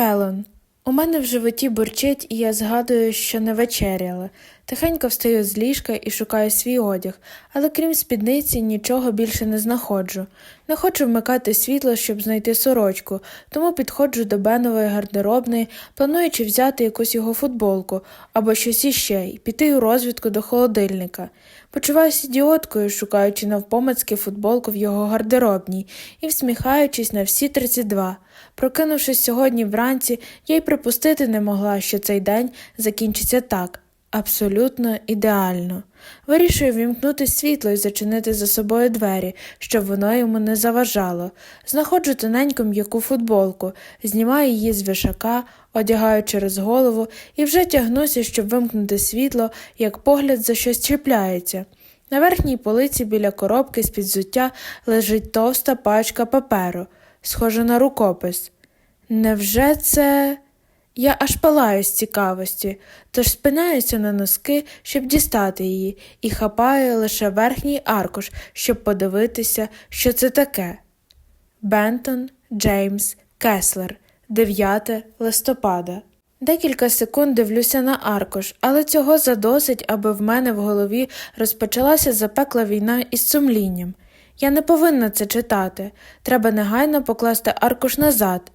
Фелон. У мене в животі бурчить, і я згадую, що не вечеряла. Тихенько встаю з ліжка і шукаю свій одяг, але крім спідниці нічого більше не знаходжу. Не хочу вмикати світло, щоб знайти сорочку, тому підходжу до Бенової гардеробної, плануючи взяти якусь його футболку або щось іще і піти у розвідку до холодильника. Почуваюся ідіоткою, шукаючи навпомацьки футболку в його гардеробній і всміхаючись на всі 32. Прокинувшись сьогодні вранці, я й припустити не могла, що цей день закінчиться так. Абсолютно ідеально. Вирішую вімкнути світло і зачинити за собою двері, щоб воно йому не заважало. Знаходжу тоненьку м'яку футболку, знімаю її з вишака, одягаю через голову і вже тягнуся, щоб вимкнути світло, як погляд за щось чіпляється. На верхній полиці біля коробки з-під взуття лежить товста пачка паперу, схожа на рукопис. Невже це. Я аж палаю з цікавості, тож спиняюся на носки, щоб дістати її, і хапаю лише верхній аркуш, щоб подивитися, що це таке. Бентон Джеймс Кеслер, 9 листопада. Декілька секунд дивлюся на аркуш, але цього задосить, аби в мене в голові розпочалася запекла війна із сумлінням. Я не повинна це читати. Треба негайно покласти аркуш назад.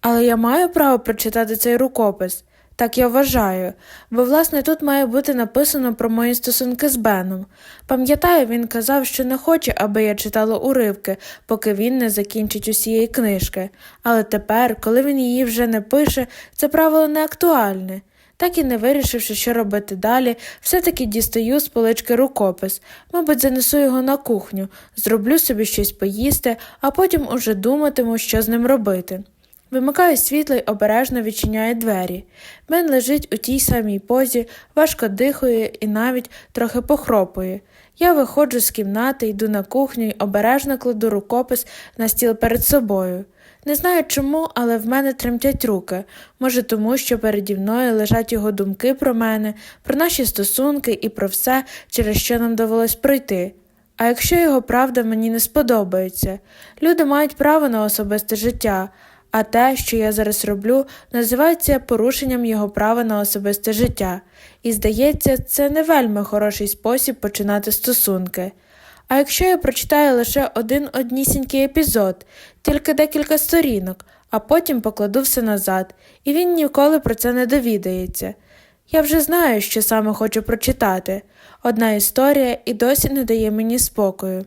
Але я маю право прочитати цей рукопис, так я вважаю, бо, власне, тут має бути написано про мої стосунки з Беном. Пам'ятаю, він казав, що не хоче, аби я читала уривки, поки він не закінчить усієї книжки. Але тепер, коли він її вже не пише, це правило не актуальне. Так і не вирішивши, що робити далі, все-таки дістаю з полички рукопис, мабуть, занесу його на кухню, зроблю собі щось поїсти, а потім уже думатиму, що з ним робити. Вимикаю світло й обережно відчиняю двері. Бен лежить у тій самій позі, важко дихає і навіть трохи похропує. Я виходжу з кімнати, йду на кухню й обережно кладу рукопис на стіл перед собою. Не знаю чому, але в мене тремтять руки. Може, тому що переді мною лежать його думки про мене, про наші стосунки і про все, через що нам довелось пройти. А якщо його правда мені не сподобається, люди мають право на особисте життя. А те, що я зараз роблю, називається порушенням його права на особисте життя, і, здається, це не вельми хороший спосіб починати стосунки. А якщо я прочитаю лише один однісінький епізод, тільки декілька сторінок, а потім покладу все назад, і він ніколи про це не довідається. Я вже знаю, що саме хочу прочитати. Одна історія і досі не дає мені спокою.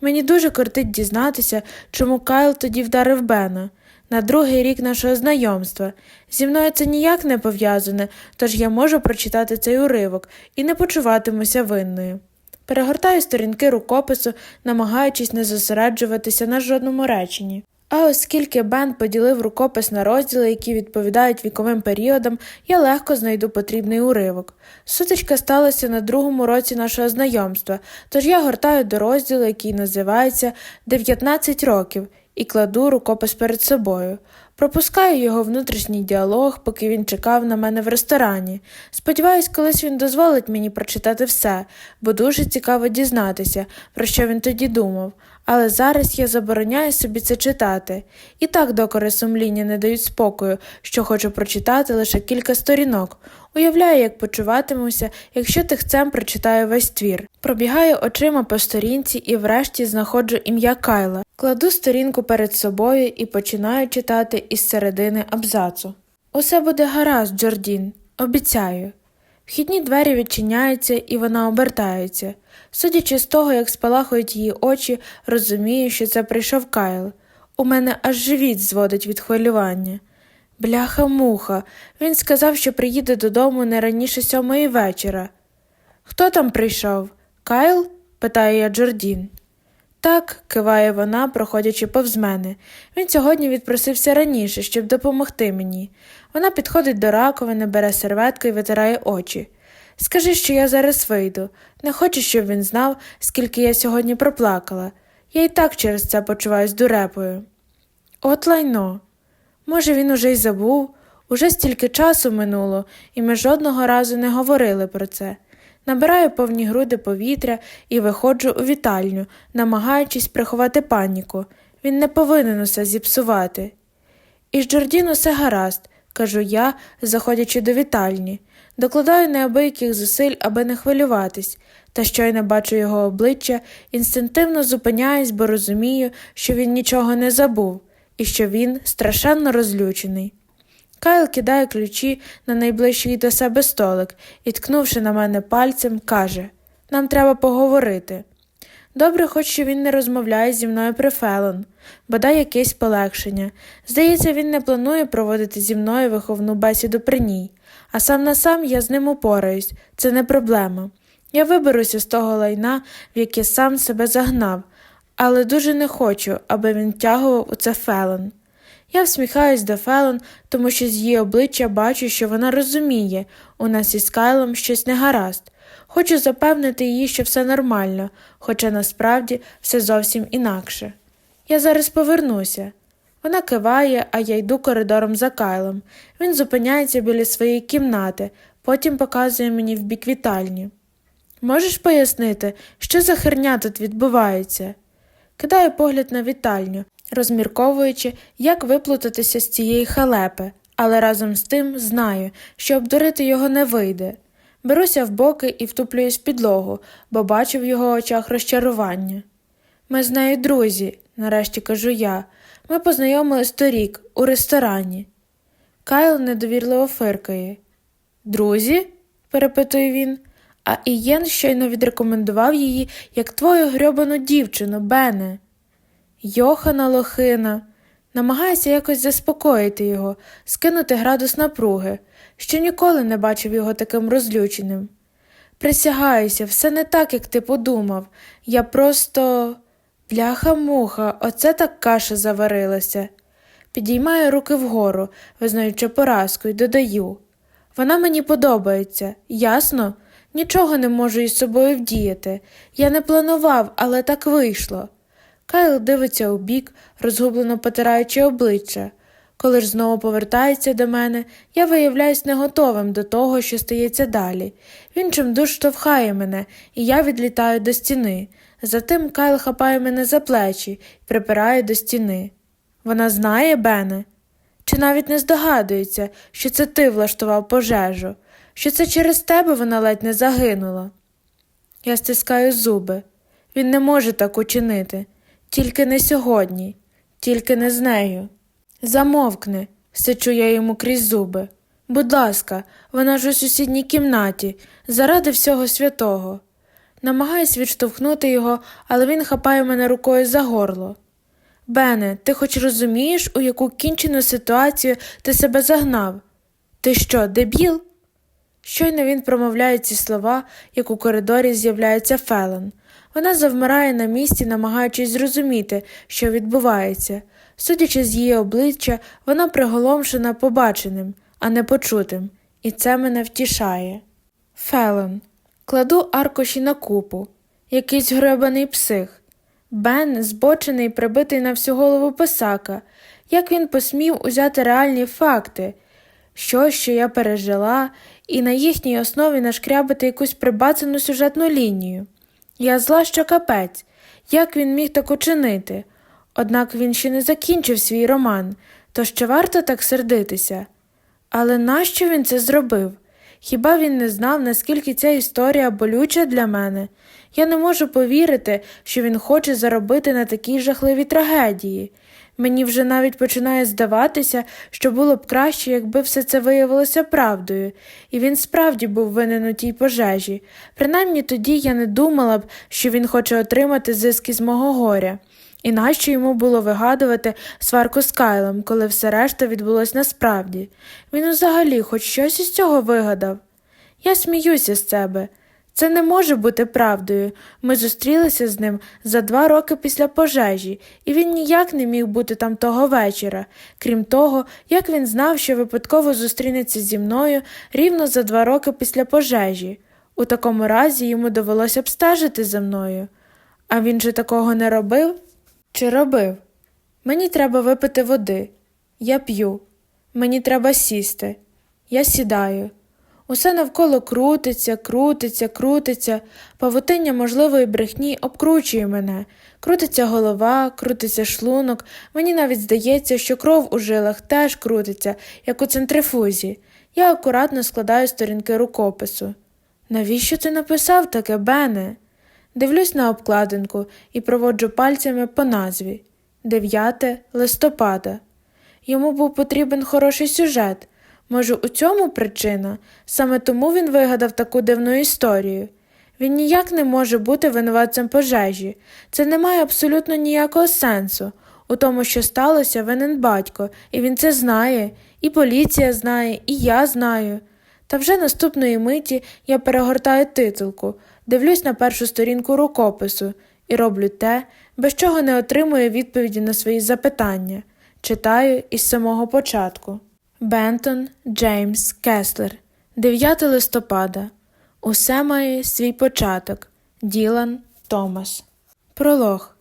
Мені дуже кортить дізнатися, чому Кайл тоді вдарив Бена на другий рік нашого знайомства. Зі мною це ніяк не пов'язане, тож я можу прочитати цей уривок і не почуватимуся винною. Перегортаю сторінки рукопису, намагаючись не зосереджуватися на жодному реченні. А оскільки Бен поділив рукопис на розділи, які відповідають віковим періодам, я легко знайду потрібний уривок. Сутичка сталася на другому році нашого знайомства, тож я гортаю до розділу, який називається «19 років, і кладу рукопис перед собою. Пропускаю його внутрішній діалог, поки він чекав на мене в ресторані. Сподіваюсь, колись він дозволить мені прочитати все, бо дуже цікаво дізнатися, про що він тоді думав. Але зараз я забороняю собі це читати. І так докори сумління не дають спокою, що хочу прочитати лише кілька сторінок. Уявляю, як почуватимуся, якщо тихцем прочитаю весь твір. Пробігаю очима по сторінці і врешті знаходжу ім'я Кайла. Кладу сторінку перед собою і починаю читати із середини абзацу. Усе буде гаразд, Джордін, обіцяю. Вхідні двері відчиняються, і вона обертається. Судячи з того, як спалахують її очі, розумію, що це прийшов Кайл. У мене аж живіт зводить від хвилювання. Бляха муха, він сказав, що приїде додому не раніше сьомої вечора. Хто там прийшов? Кайл? питає я Джордін. Так, киває вона, проходячи повз мене. Він сьогодні відпросився раніше, щоб допомогти мені. Вона підходить до раковини, бере серветку і витирає очі. Скажи, що я зараз вийду. Не хочу, щоб він знав, скільки я сьогодні проплакала. Я і так через це почуваюсь дурепою. От лайно. Може, він уже й забув, уже стільки часу минуло, і ми жодного разу не говорили про це. Набираю повні груди повітря і виходжу у вітальню, намагаючись приховати паніку. Він не повинен усе зіпсувати. Із Джордін усе гаразд, кажу я, заходячи до вітальні. Докладаю неабияких зусиль, аби не хвилюватись, та щойно бачу його обличчя, інстинктивно зупиняюсь, бо розумію, що він нічого не забув і що він страшенно розлючений. Кайл кидає ключі на найближчий до себе столик і, ткнувши на мене пальцем, каже Нам треба поговорити. Добре, хоч що він не розмовляє зі мною при Фелон, бодай якесь полегшення. Здається, він не планує проводити зі мною виховну бесіду при ній, а сам на сам я з ним упораюсь, це не проблема. Я виберуся з того лайна, в яке сам себе загнав, але дуже не хочу, аби він втягував у це Фелон. Я всміхаюсь до Фелон, тому що з її обличчя бачу, що вона розуміє, у нас із Кайлом щось не гаразд. Хочу запевнити її, що все нормально, хоча насправді все зовсім інакше. Я зараз повернуся. Вона киває, а я йду коридором за Кайлом. Він зупиняється біля своєї кімнати, потім показує мені в бік вітальні. Можеш пояснити, що за херня тут відбувається? Кидаю погляд на вітальню, розмірковуючи, як виплутатися з цієї халепи, але разом з тим знаю, що обдурити його не вийде. Беруся в боки і втуплююсь в підлогу, бо бачу в його очах розчарування. Ми з нею друзі, нарешті кажу я. Ми познайомились торік у ресторані. Кайл недовірливо фиркає. Друзі? перепитує він, а Ієн щойно відрекомендував її як твою грьобану дівчину, Бене. Йохана лохина. Намагаюся якось заспокоїти його, скинути градус напруги, що ніколи не бачив його таким розлюченим. Присягаюся, все не так, як ти подумав. Я просто. Бляха-муха, оце так каша заварилася. Підіймаю руки вгору, визнаючи поразку, і додаю. Вона мені подобається, ясно? Нічого не можу із собою вдіяти. Я не планував, але так вийшло. Кайл дивиться у бік, розгублено потираючи обличчя. Коли ж знову повертається до мене, я виявляюсь не готовим до того, що стається далі. Він чимдуж штовхає мене, і я відлітаю до стіни. Затим Кайл хапає мене за плечі і припирає до стіни. Вона знає, Бене? Чи навіть не здогадується, що це ти влаштував пожежу, що це через тебе вона ледь не загинула? Я стискаю зуби. Він не може так учинити. Тільки не сьогодні, тільки не з нею. Замовкни, сичу я йому крізь зуби. Будь ласка, вона ж у сусідній кімнаті, заради всього святого. Намагаюсь відштовхнути його, але він хапає мене рукою за горло. Бене, ти хоч розумієш, у яку кінчену ситуацію ти себе загнав? Ти що, дебіл? Щойно він промовляє ці слова, як у коридорі з'являється Фелон. Вона завмирає на місці, намагаючись зрозуміти, що відбувається. Судячи з її обличчя, вона приголомшена побаченим, а не почутим, і це мене втішає. Фелон. Кладу аркуші на купу. Якийсь гребаний псих. Бен, збочений, прибитий на всю голову писака. Як він посмів узяти реальні факти, що, що я пережила, і на їхній основі нашкрябати якусь прибацану сюжетну лінію. Я зла, що капець, як він міг так учинити? Однак він ще не закінчив свій роман, то ще варто так сердитися. Але нащо він це зробив? Хіба він не знав, наскільки ця історія болюча для мене? Я не можу повірити, що він хоче заробити на такій жахливій трагедії. Мені вже навіть починає здаватися, що було б краще, якби все це виявилося правдою, і він справді був винен у тій пожежі. Принаймні тоді я не думала б, що він хоче отримати зиски з мого горя. І нащо йому було вигадувати сварку з Кайлом, коли все решта відбулось насправді? Він взагалі хоч щось із цього вигадав. Я сміюся з себе. Це не може бути правдою. Ми зустрілися з ним за два роки після пожежі, і він ніяк не міг бути там того вечора, крім того, як він знав, що випадково зустрінеться зі мною рівно за два роки після пожежі. У такому разі йому довелося б стежити за мною. А він же такого не робив? Чи робив? Мені треба випити води. Я п'ю. Мені треба сісти. Я сідаю. Усе навколо крутиться, крутиться, крутиться, павутиння можливої брехні обкручує мене. Крутиться голова, крутиться шлунок. Мені навіть здається, що кров у жилах теж крутиться, як у центрифузі. Я акуратно складаю сторінки рукопису. Навіщо ти написав таке, Бене? Дивлюсь на обкладинку і проводжу пальцями по назві 9 листопада. Йому був потрібен хороший сюжет. Може, у цьому причина? Саме тому він вигадав таку дивну історію. Він ніяк не може бути винуватцем пожежі. Це не має абсолютно ніякого сенсу. У тому, що сталося, винен батько, і він це знає, і поліція знає, і я знаю. Та вже наступної миті я перегортаю титулку, дивлюсь на першу сторінку рукопису і роблю те, без чого не отримую відповіді на свої запитання. Читаю із самого початку. Бентон Джеймс Кеслер, 9 листопада. Усе має свій початок. Ділан Томас. Пролог.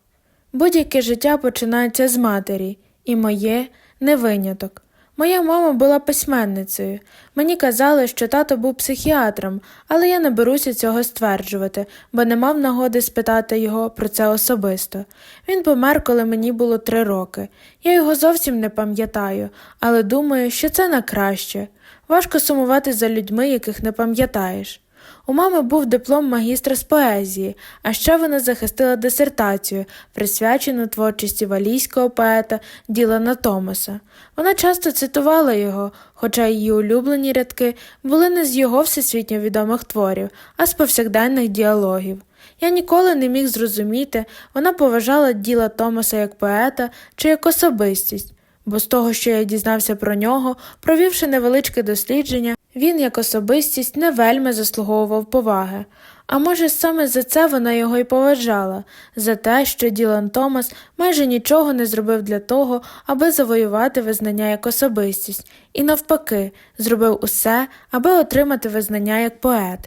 Будь-яке життя починається з матері, і моє не виняток. Моя мама була письменницею. Мені казали, що тато був психіатром, але я не беруся цього стверджувати, бо не мав нагоди спитати його про це особисто. Він помер, коли мені було три роки. Я його зовсім не пам'ятаю, але думаю, що це на краще. Важко сумувати за людьми, яких не пам'ятаєш. У мами був диплом магістра з поезії, а ще вона захистила дисертацію, присвячену творчості валійського поета Ділана Томаса. Вона часто цитувала його, хоча її улюблені рядки були не з його всесвітньо відомих творів, а з повсякденних діалогів. Я ніколи не міг зрозуміти, вона поважала діла Томаса як поета чи як особистість, бо з того, що я дізнався про нього, провівши невеличке дослідження, він як особистість не вельми заслуговував поваги. А може, саме за це вона його й поважала, за те, що Ділан Томас майже нічого не зробив для того, аби завоювати визнання як особистість, і навпаки, зробив усе, аби отримати визнання як поет.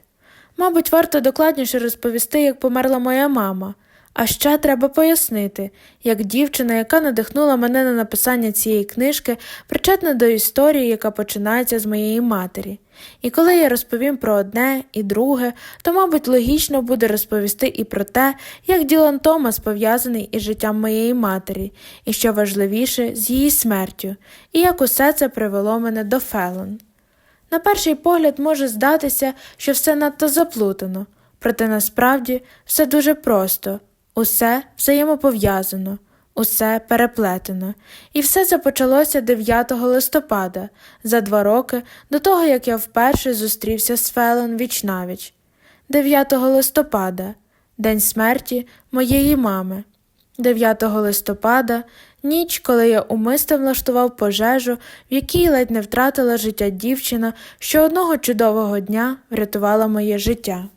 Мабуть, варто докладніше розповісти, як померла моя мама. А ще треба пояснити, як дівчина, яка надихнула мене на написання цієї книжки, причетна до історії, яка починається з моєї матері. І коли я розповім про одне і друге, то, мабуть, логічно буде розповісти і про те, як Ділан Томас пов'язаний із життям моєї матері, і що важливіше, з її смертю, і як усе це привело мене до Фелон. На перший погляд може здатися, що все надто заплутано, проте насправді все дуже просто. Усе взаємопов'язано, усе переплетено, і все це почалося 9 листопада, за два роки до того, як я вперше зустрівся з Фелон вічнавіч. 9 листопада, день смерті моєї мами. 9 листопада, ніч, коли я умисто влаштував пожежу, в якій ледь не втратила життя дівчина, що одного чудового дня врятувала моє життя.